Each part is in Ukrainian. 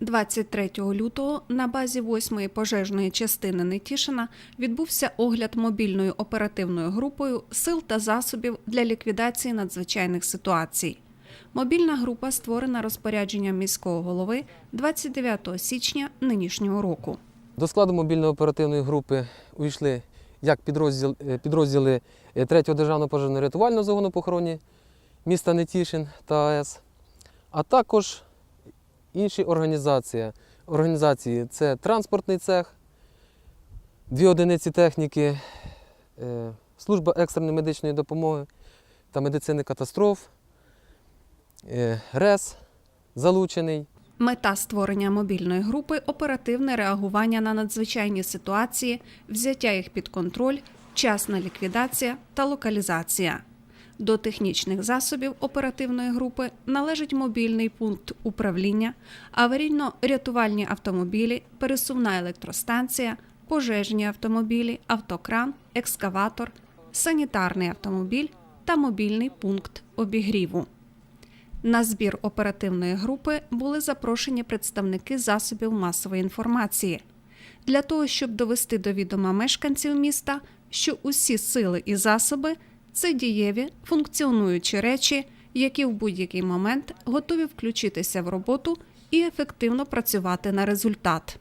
23 лютого на базі 8-ї пожежної частини Нетішина відбувся огляд мобільною оперативною групою сил та засобів для ліквідації надзвичайних ситуацій. Мобільна група створена розпорядженням міського голови 29 січня нинішнього року. До складу мобільно-оперативної групи увійшли як підрозділ, е, підрозділи 3-го державного пожежно-рятувального загону по охороні міста Нетішин та АЕС, а також інші організації. Організації це транспортний цех, дві одиниці техніки, е, служба екстреної медичної допомоги та медицини катастроф, е, РЕС залучений. Мета створення мобільної групи оперативне реагування на надзвичайні ситуації, взяття їх під контроль, вчасна ліквідація та локалізація. До технічних засобів оперативної групи належить мобільний пункт управління, аварійно-рятувальні автомобілі, пересувна електростанція, пожежні автомобілі, автокран, екскаватор, санітарний автомобіль та мобільний пункт обігріву. На збір оперативної групи були запрошені представники засобів масової інформації для того, щоб довести до відома мешканців міста, що усі сили і засоби це дієві функціонуючі речі, які в будь-який момент готові включитися в роботу і ефективно працювати на результат.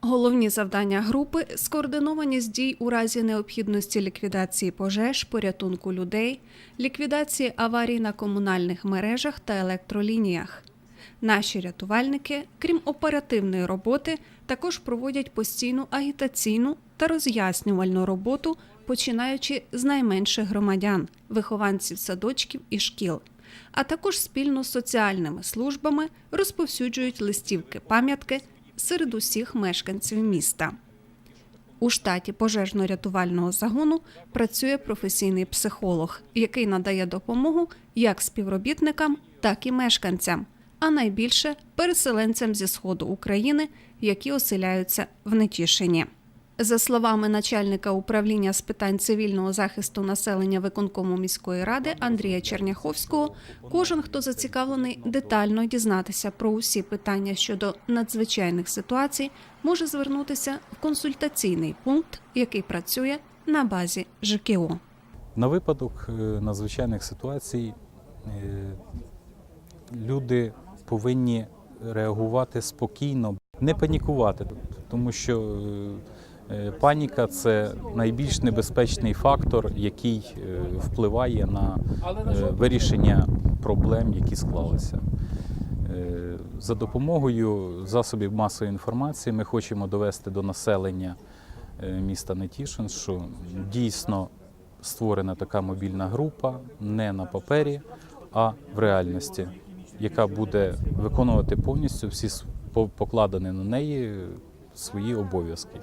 Головні завдання групи скоординованість дій у разі необхідності ліквідації пожеж, порятунку людей, ліквідації аварій на комунальних мережах та електролініях. Наші рятувальники, крім оперативної роботи, також проводять постійну агітаційну та роз'яснювальну роботу, починаючи з найменших громадян, вихованців садочків і шкіл, а також спільно з соціальними службами розповсюджують листівки пам'ятки серед усіх мешканців міста. У штаті пожежно-рятувального загону працює професійний психолог, який надає допомогу як співробітникам, так і мешканцям, а найбільше переселенцям зі сходу України, які оселяються в Нетішині. За словами начальника управління з питань цивільного захисту населення виконкому міської ради Андрія Черняховського, кожен, хто зацікавлений детально дізнатися про усі питання щодо надзвичайних ситуацій, може звернутися в консультаційний пункт, який працює на базі ЖКО. На випадок е, надзвичайних ситуацій е, люди повинні реагувати спокійно, не панікувати, тому що е, е, паніка це найбільш небезпечний фактор, який е, впливає на вирішення проблем, які склалися. За допомогою засобів масової інформації ми хочемо довести до населення міста Нетішин, що дійсно створена така мобільна група не на папері, а в реальності, яка буде виконувати повністю всі покладені на неї свої обов'язки.